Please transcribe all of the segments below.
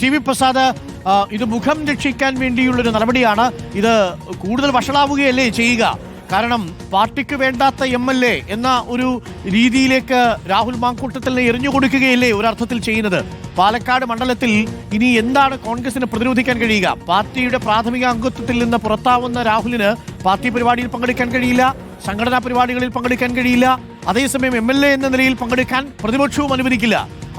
T V Prasad ഇത് മുഖം രക്ഷിക്കാൻ വേണ്ടിയുള്ളൊരു നടപടിയാണ്. ഇത് കൂടുതൽ വഷളാവുകയല്ലേ ചെയ്യുക? കാരണം പാർട്ടിക്ക് വേണ്ടാത്ത എം എൽ എ എന്ന ഒരു രീതിയിലേക്ക് രാഹുൽ മാങ്കൂട്ടത്തിനെ എറിഞ്ഞു കൊടുക്കുകയല്ലേ ഒരർത്ഥത്തിൽ ചെയ്യുന്നത്. പാലക്കാട് മണ്ഡലത്തിൽ ഇനി എന്താണ് കോൺഗ്രസിന് പ്രതിരോധിക്കാൻ കഴിയുക? പാർട്ടിയുടെ പ്രാഥമിക അംഗത്വത്തിൽ നിന്ന് പുറത്താവുന്ന രാഹുലിന് പാർട്ടി പരിപാടിയിൽ പങ്കെടുക്കാൻ കഴിയില്ല സംഘടനാ പരിപാടികളിൽ പങ്കെടുക്കാൻ കഴിയില്ല. അതേസമയം എ എന്ന നിലയിൽ പങ്കെടുക്കാൻ പ്രതിപക്ഷവും അനുവദിക്കില്ല.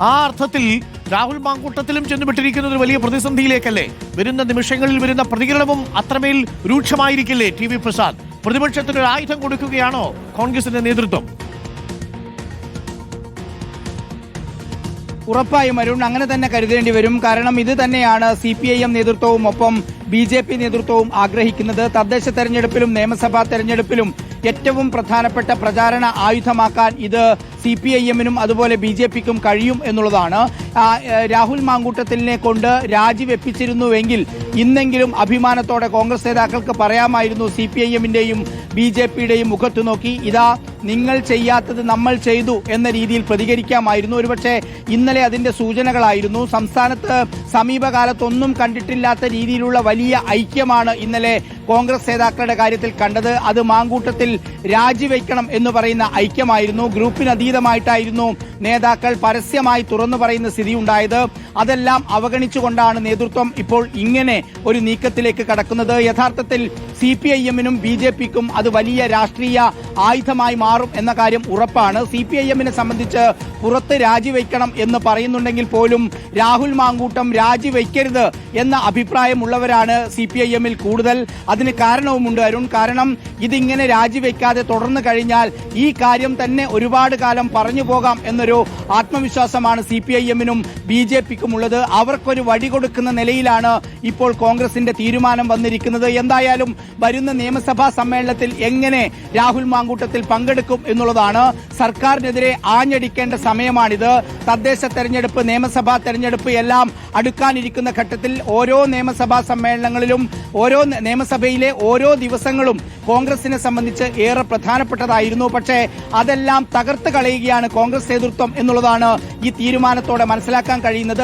ആ അർത്ഥത്തിൽ രാഹുൽ മാങ്കൂട്ടത്തിലും ചെന്നുവിട്ടിരിക്കുന്നത് ഒരു വലിയ പ്രതിസന്ധിയിലേക്കല്ലേ? വരുന്ന നിമിഷങ്ങളിൽ വരുന്ന പ്രതികരണവും അത്രമേൽ രൂക്ഷമായിരിക്കില്ലേ ടി വി പ്രസാദ്? പ്രതിപക്ഷത്തിന് ഒരു ആയുധം കൊടുക്കുകയാണോ കോൺഗ്രസിന്റെ നേതൃത്വം? ഉറപ്പായും അരുൺ അങ്ങനെ തന്നെ കരുതേണ്ടി വരും. കാരണം ഇത് തന്നെയാണ് സി പി ഐ എം നേതൃത്വവും ഒപ്പം ബി ജെ പി നേതൃത്വവും ആഗ്രഹിക്കുന്നത്. തദ്ദേശ തെരഞ്ഞെടുപ്പിലും നിയമസഭാ തെരഞ്ഞെടുപ്പിലും ഏറ്റവും പ്രധാനപ്പെട്ട പ്രചാരണ ആയുധമാക്കാൻ ഇത് സി പി ഐ എമ്മിനും അതുപോലെ ബി ജെ പിക്കും കഴിയും എന്നുള്ളതാണ്. രാഹുൽ മാങ്കൂട്ടത്തിലിനെ കൊണ്ട് രാജിവെപ്പിച്ചിരുന്നുവെങ്കിൽ ഇന്നെങ്കിലും അഭിമാനത്തോടെ കോൺഗ്രസ് നേതാക്കൾക്ക് പറയാമായിരുന്നു സി പി ഐ എമ്മിന്റെയും ബി ജെ പിയുടെയും മുഖത്തു നോക്കി ഇതാ നിങ്ങൾ ചെയ്യാത്തത് നമ്മൾ ചെയ്തു എന്ന രീതിയിൽ പ്രതികരിക്കാമായിരുന്നു. ഒരുപക്ഷെ ഇന്നലെ അതിന്റെ സൂചനകളായിരുന്നു. സംസ്ഥാനത്ത് സമീപകാലത്തൊന്നും കണ്ടിട്ടില്ലാത്ത രീതിയിലുള്ള വലിയ ഐക്യമാണ് ഇന്നലെ കോൺഗ്രസ് നേതാക്കളുടെ കാര്യത്തിൽ കണ്ടത്. അത് മാങ്കൂട്ടത്തിൽ രാജിവെക്കണം എന്ന് പറയുന്ന ഐക്യമായിരുന്നു. ഗ്രൂപ്പിനതീതമായിട്ടായിരുന്നു നേതാക്കൾ പരസ്യമായി തുറന്നു പറയുന്ന സ്ഥിതി ഉണ്ടായത് അതെല്ലാം അവഗണിച്ചുകൊണ്ടാണ് നേതൃത്വം ഇപ്പോൾ ഇങ്ങനെ ഒരു നീക്കത്തിലേക്ക് കടക്കുന്നത്. യഥാർത്ഥത്തിൽ സി പി ഐ എമ്മിനും ബി ജെ പിക്കും അത് വലിയ രാഷ്ട്രീയ ആയുധമായി മാറും എന്ന കാര്യം ഉറപ്പാണ്. സി പി ഐ എമ്മിനെ സംബന്ധിച്ച് പുറത്ത് രാജിവെക്കണം എന്ന് പറയുന്നുണ്ടെങ്കിൽ പോലും രാഹുൽ മാങ്കൂട്ടം രാജിവെക്കരുത് എന്ന അഭിപ്രായമുള്ളവരാണ് സി പി ഐ എമ്മിൽ കൂടുതൽ. അതിന് കാരണവുമുണ്ട് അരുൺ. കാരണം ഇതിങ്ങനെ രാജിവെക്കാതെ തുടർന്നു കഴിഞ്ഞാൽ ഈ കാര്യം തന്നെ ഒരുപാട് കാലം പറഞ്ഞു പോകാം എന്നൊരു ആത്മവിശ്വാസമാണ് സി പി ഐ എമ്മിനും ബി ജെ പിക്കും ഉള്ളത് അവർക്കൊരു വടി കൊടുക്കുന്ന നിലയിലാണ് ഇപ്പോൾ കോൺഗ്രസിന്റെ തീരുമാനം വന്നിരിക്കുന്നത്. എന്തായാലും വരുന്ന നിയമസഭാ സമ്മേളനത്തിൽ എങ്ങനെ രാഹുൽ മാങ്കൂട്ടത്തിൽ പങ്കെടുക്കും എന്നുള്ളതാണ് സർക്കാരിനെതിരെ ആഞ്ഞടിക്കേണ്ട സമയമാണിത്. തദ്ദേശ തെരഞ്ഞെടുപ്പ് നിയമസഭാ തെരഞ്ഞെടുപ്പ് എല്ലാം അടുക്കാനിരിക്കുന്ന ഘട്ടത്തിൽ ഓരോ നിയമസഭാ സമ്മേളനങ്ങളിലും ഓരോ നിയമസഭയിലെ ഓരോ ദിവസങ്ങളും കോൺഗ്രസിനെ സംബന്ധിച്ച് ഏറെ പ്രധാനപ്പെട്ടതായിരുന്നു. പക്ഷേ അതെല്ലാം തകർത്ത് കളയുകയാണ് കോൺഗ്രസ് നേതൃത്വം എന്നുള്ളതാണ് ഈ തീരുമാനത്തോടെ മനസ്സിലാക്കാൻ കഴിയുന്നത്.